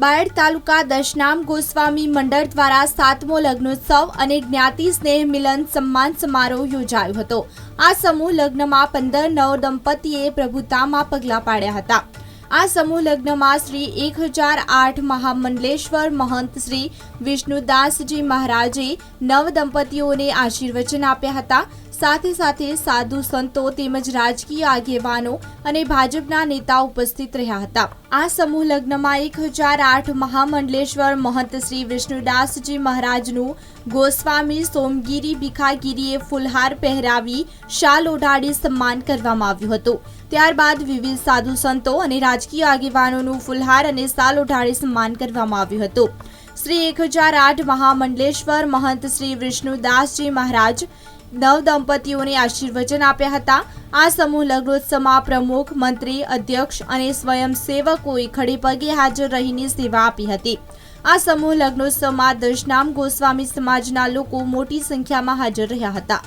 બાયડ તાલુકા દશનામ ગોસ્વામી મંડળ દ્વારા સાતમો લગ્નોત્સવ અને જ્ઞાતિ સ્નેહ મિલન સન્માન સમારોહ યોજાયો હતો. આ સમૂહ લગ્નમાં પંદર નવ દંપતીએ પ્રભુતામાં પગલાં પાડ્યા હતા. આ સમૂહ લગ્નમાં શ્રી એક હજાર આઠ મહામંડલેશ્વર મહંત શ્રી વિષ્ણુદાસજી મહારાજે નવ દંપતીઓને આશીર્વચન આપ્યા હતા. સાથે સાથે સાધુ સંતો તેમજ રાજકીય આગેવાનો અને ભાજપના નેતાઓ ઉપસ્થિત રહ્યા હતા. આ સમૂહ લગ્નમાં એક હજાર આઠ મહામંડલેશ્વર મહંત શ્રી વિષ્ણુદાસજી મહારાજનું ગોસ્વામી સોમગીરી ભીખાગીરીએ ફુલહાર પહેરાવી શાલ ઓઢાડી સન્માન કરવામાં આવ્યું હતું. ત્યારબાદ વિવિધ સાધુ સંતો અને રાજકીય આગેવાનોનું ફુલહાર અને સાલ ઉઠાડી સન્માન કરવામાં આવ્યું હતું. શ્રી એક હજાર આઠ મહામંડલેશ્વર મહંત શ્રી વિષ્ણુદાસજી મહારાજ નવ દંપતીઓને આશીર્વચન આપ્યા હતા. આ સમૂહ લગ્નોત્સવમાં પ્રમુખ, મંત્રી, અધ્યક્ષ અને સ્વયંસેવકોએ ખડે પગે હાજર રહીને સેવા આપી હતી. આ સમૂહ લગ્નોત્સવમાં દશનામ ગોસ્વામી સમાજના લોકો મોટી સંખ્યામાં હાજર રહ્યા હતા.